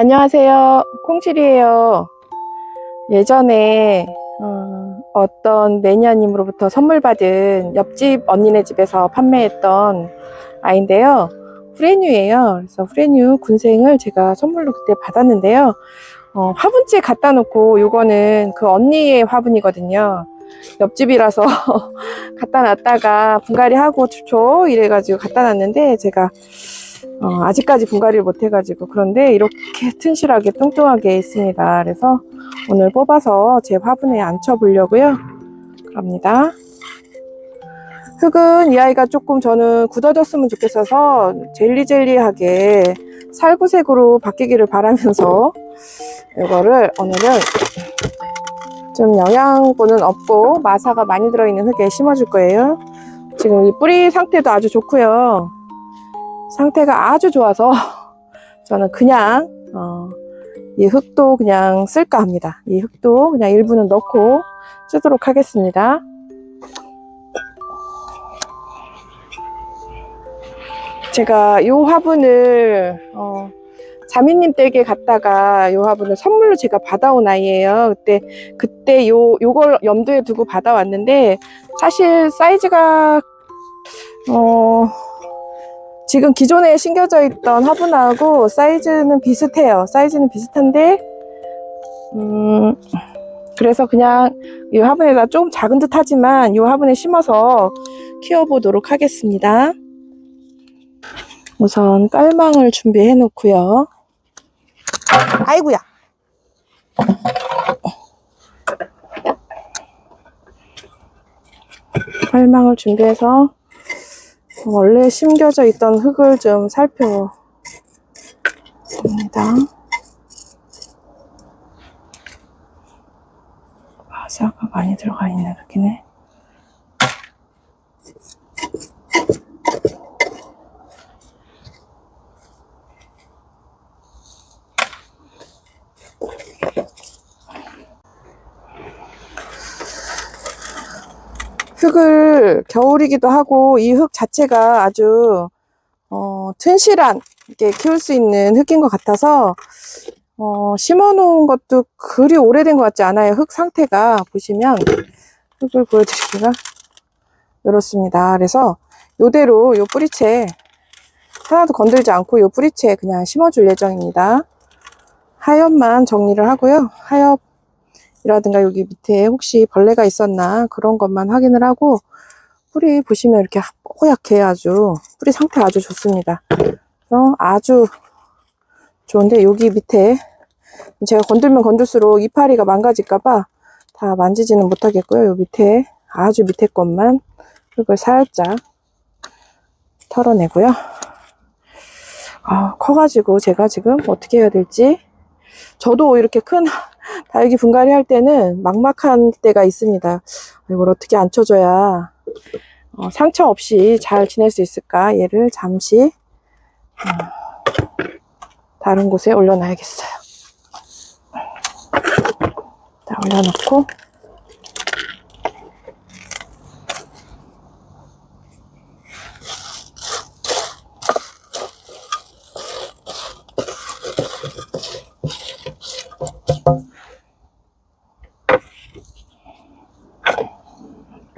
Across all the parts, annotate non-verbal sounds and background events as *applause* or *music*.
안녕하세요. 콩칠이에요. 예전에 어, 떤 매니아님으로부터 선물 받은 옆집 언니네 집에서 판매했던 아이인데요. 후레뉴예요. 그래서 후레뉴 군생을 제가 선물로 그때 받았는데요. 어, 화분째 갖다 놓고 요거는 그 언니의 화분이거든요. 옆집이라서 *laughs* 갖다 놨다가 분갈이 하고 줘 이래가지고 갖다 놨는데 제가 어, 아직까지 분갈이를 못 해가지고 그런데 이렇게 튼실하게 뚱뚱하게 있습니다. 그래서 오늘 뽑아서 제 화분에 앉혀 보려고요. 그럽니다. 흙은 이 아이가 조금 저는 굳어졌으면 좋겠어서 젤리젤리하게 살구색으로 바뀌기를 바라면서 이거를 오늘은 좀 영양분은 없고 마사가 많이 들어있는 흙에 심어줄 거예요. 지금 이 뿌리 상태도 아주 좋고요. 상태가 아주 좋아서 *laughs* 저는 그냥 어, 이 흙도 그냥 쓸까 합니다. 이 흙도 그냥 일부는 넣고 쓰도록 하겠습니다. 제가 이 화분을 어, 자매님 댁에 갔다가 이 화분을 선물로 제가 받아온 아이예요. 그때 그때 요 요걸 염두에 두고 받아왔는데 사실 사이즈가 어 지금 기존에 심겨져 있던 화분하고 사이즈는 비슷해요. 사이즈는 비슷한데, 음, 그래서 그냥 이 화분에다 조금 작은 듯 하지만 이 화분에 심어서 키워보도록 하겠습니다. 우선 깔망을 준비해 놓고요. 아이구야. 깔망을 준비해서 원래 심겨져 있던 흙을 좀 살펴봅니다. 마사가 많이 들어가 있는 흙이네. 흙을 겨울이기도 하고 이 흙 자체가 아주 어, 튼실한 게 키울 수 있는 흙인 것 같아서 어, 심어 놓은 것도 그리 오래된 것 같지 않아요. 흙 상태가 보시면 흙을 보여드리기가 이렇습니다. 그래서 요대로 요 뿌리채 하나도 건들지 않고 요 뿌리채 그냥 심어줄 예정입니다. 하엽만 정리를 하고요. 하엽 이라든가 여기 밑에 혹시 벌레가 있었나 그런 것만 확인을 하고 뿌리 보시면 이렇게 뽀얗게 아주 뿌리 상태 아주 좋습니다. 그래서 아주 좋은데 여기 밑에 제가 건들면 건들수록 이파리가 망가질까봐 다 만지지는 못하겠고요. 요 밑에 아주 밑에 것만 흙을 살짝 털어내고요. 아, 커가지고 제가 지금 어떻게 해야 될지 저도 이렇게 큰 다육이 분갈이 할 때는 막막한 때가 있습니다. 이걸 어떻게 앉혀줘야 어, 상처 없이 잘 지낼 수 있을까? 얘를 잠시 어, 다른 곳에 올려놔야겠어요. 자, 올려놓고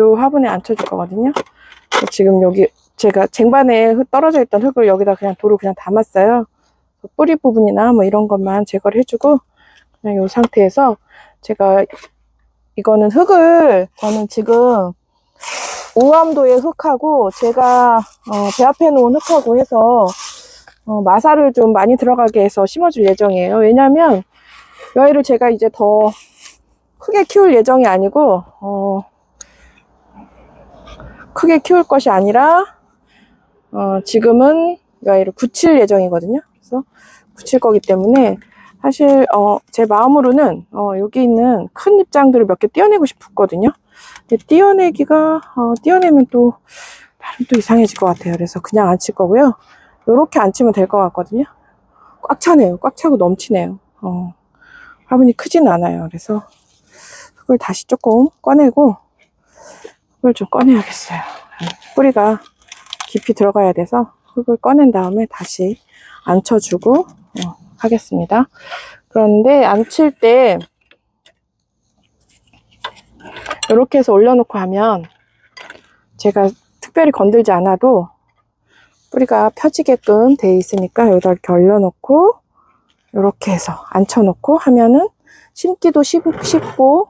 요 화분에 앉혀줄 거거든요. 지금 여기 제가 쟁반에 흙 떨어져 있던 흙을 여기다 그냥 도로 그냥 담았어요. 뿌리 부분이나 뭐 이런 것만 제거를 해주고 그냥 요 상태에서 제가 이거는 흙을 저는 지금 우암도의 흙하고 제가 어, 배합해 놓은 흙하고 해서 어, 마사를 좀 많이 들어가게 해서 심어줄 예정이에요. 왜냐면 이 아이를 제가 이제 더 크게 키울 예정이 아니고 어, 크게 키울 것이 아니라 어, 지금은 이 아이를 굳힐 예정이거든요. 그래서 굳힐 거기 때문에 사실 어, 제 마음으로는 어, 여기 있는 큰 입장들을 몇 개 떼어내고 싶었거든요. 근데 떼어내기가 어, 떼어내면 또 나름 또 이상해질 것 같아요. 그래서 그냥 안 칠 거고요. 이렇게 앉히면 될 것 같거든요. 꽉 차네요. 꽉 차고 넘치네요. 어, 화분이 크진 않아요. 그래서 흙을 다시 조금 꺼내고 흙을 좀 꺼내야겠어요. 뿌리가 깊이 들어가야 돼서 흙을 꺼낸 다음에 다시 앉혀주고 어, 하겠습니다. 그런데 안칠때 이렇게 해서 올려놓고 하면 제가 특별히 건들지 않아도 뿌리가 펴지게끔 돼 있으니까 여기다 이렇게 올려놓고 이렇게 해서 앉혀놓고 하면은 심기도 쉽, 쉽고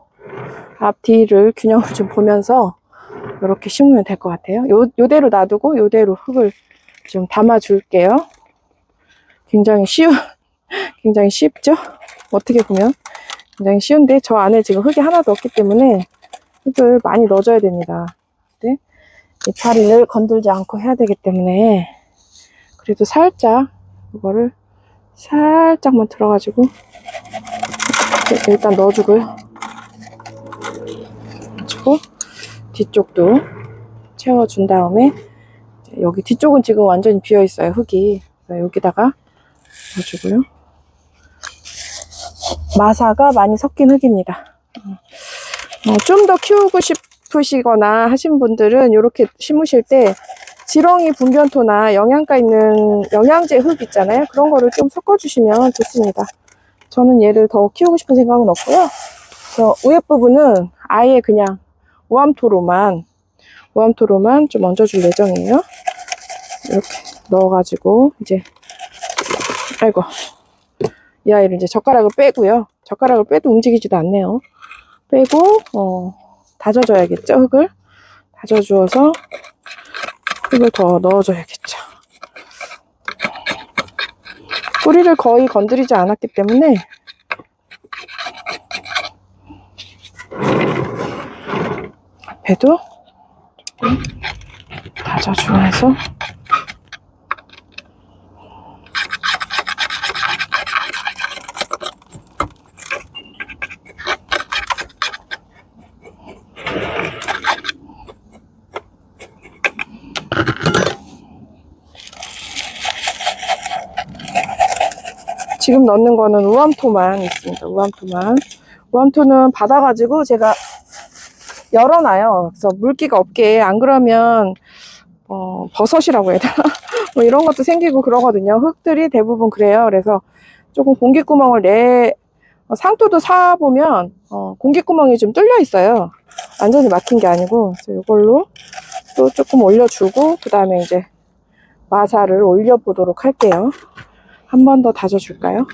앞 뒤를 균형을 좀 보면서 이렇게 심으면 될 것 같아요. 요, 요대로 놔두고 요대로 흙을 좀 담아줄게요. 굉장히 쉬운, *laughs* 굉장히 쉽죠? 어떻게 보면 굉장히 쉬운데 저 안에 지금 흙이 하나도 없기 때문에 흙을 많이 넣어줘야 됩니다. 네? 이파리를 건들지 않고 해야 되기 때문에 그래도 살짝 이거를 살짝만 들어가지고 일단 넣어주고요. 넣어주고 뒤쪽도 채워준 다음에 여기 뒤쪽은 지금 완전히 비어 있어요 흙이 여기다가 넣어주고요. 마사가 많이 섞인 흙입니다. 좀더 키우고 싶으시거나 하신 분들은 이렇게 심으실 때 지렁이 분변토나 영양가 있는 영양제 흙 있잖아요. 그런 거를 좀 섞어주시면 좋습니다. 저는 얘를 더 키우고 싶은 생각은 없고요. 그래서 위에 부분은 아예 그냥 오암토로만 오암토로만 좀 얹어줄 예정이에요. 이렇게 넣어가지고 이제 아이고 이 아이를 이제 젓가락을 빼고요. 젓가락을 빼도 움직이지도 않네요. 빼고 어, 다져줘야겠죠 흙을 다져주어서 흙을 더 넣어줘야겠죠. 뿌리를 거의 건드리지 않았기 때문에 앞에도 조금 다져주면서 지금 넣는 거는 우암토만 있습니다. 우암토만. 우암토는 받아가지고 제가 열어놔요. 그래서 물기가 없게 안 그러면 어, 버섯이라고 해야 되나? *laughs* 뭐 이런 것도 생기고 그러거든요. 흙들이 대부분 그래요. 그래서 조금 공기구멍을 내 어, 상토도 사 보면 어, 공기구멍이 좀 뚫려 있어요. 완전히 막힌 게 아니고 그래서 이걸로 또 조금 올려주고 그 다음에 이제 마사를 올려보도록 할게요. 한 번 더 다져줄까요?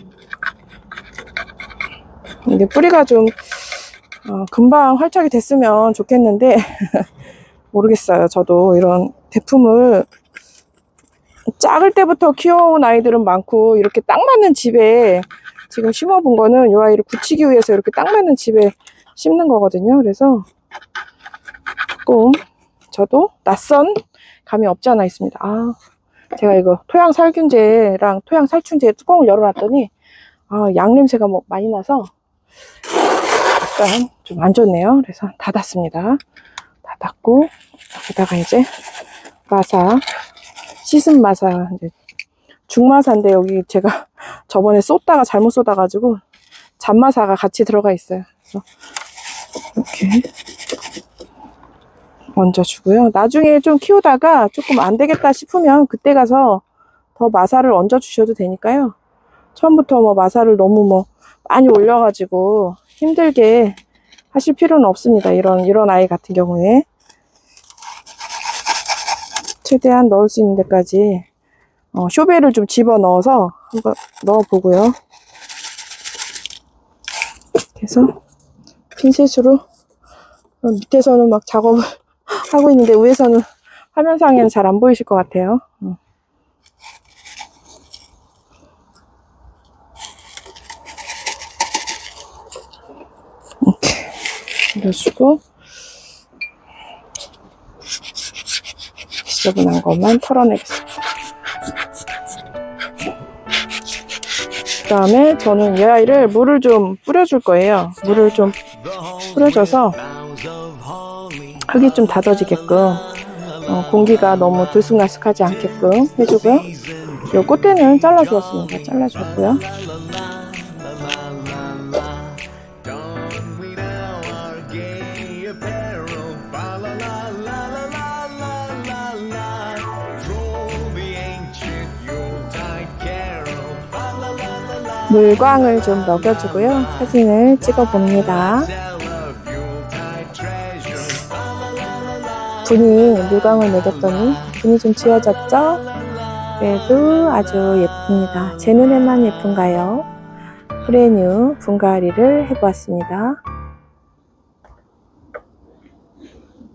이게 뿌리가 좀 어, 금방 활착이 됐으면 좋겠는데 *laughs* 모르겠어요. 저도 이런 대품을 작을 때부터 키워온 아이들은 많고 이렇게 딱 맞는 집에 지금 심어본 거는 이 아이를 굳히기 위해서 이렇게 딱 맞는 집에 심는 거거든요. 그래서 조금 저도 낯선 감이 없지 않아 있습니다. 아, 제가 이거 토양 살균제랑 토양 살충제 뚜껑을 열어놨더니 아, 양 냄새가 뭐 많이 나서 약간 좀 안 좋네요. 그래서 닫았습니다. 닫았고 여기다가 이제 마사 씻은 마사 이제 중마사인데 여기 제가 *laughs* 저번에 쏟다가 잘못 쏟아가지고 잔마사가 같이 들어가 있어요. 그래서 이렇게 얹어주고요. 나중에 좀 키우다가 조금 안 되겠다 싶으면 그때 가서 더 마사를 얹어 주셔도 되니까요. 처음부터 뭐 마사를 너무 뭐 많이 올려가지고 힘들게 하실 필요는 없습니다. 이런, 이런 아이 같은 경우에. 최대한 넣을 수 있는 데까지 어, 쇼베를 좀 집어 넣어서 한번 넣어 보고요. 그래서 핀셋으로 어, 밑에서는 막 작업을 *laughs* 하고 있는데 위에서는 화면상에는 잘 안 보이실 것 같아요. 어. 이렇게 올려주고 지저분한 것만 털어내겠습니다. 그 다음에 저는 이 아이를 물을 좀 뿌려줄 거예요. 물을 좀 뿌려줘서 흙이 좀 다져지게끔 어, 공기가 너무 들쑥날쑥하지 않게끔 해주고요. 요 꽃대는 잘라주었습니다. 잘라주었고요. 물광을 좀 먹여주고요. 사진을 찍어봅니다. 분이 물광을 먹였더니 분이 좀 지워졌죠? 그래도 아주 예쁩니다. 제 눈에만 예쁜가요? 프레뉴 분갈이를 해보았습니다.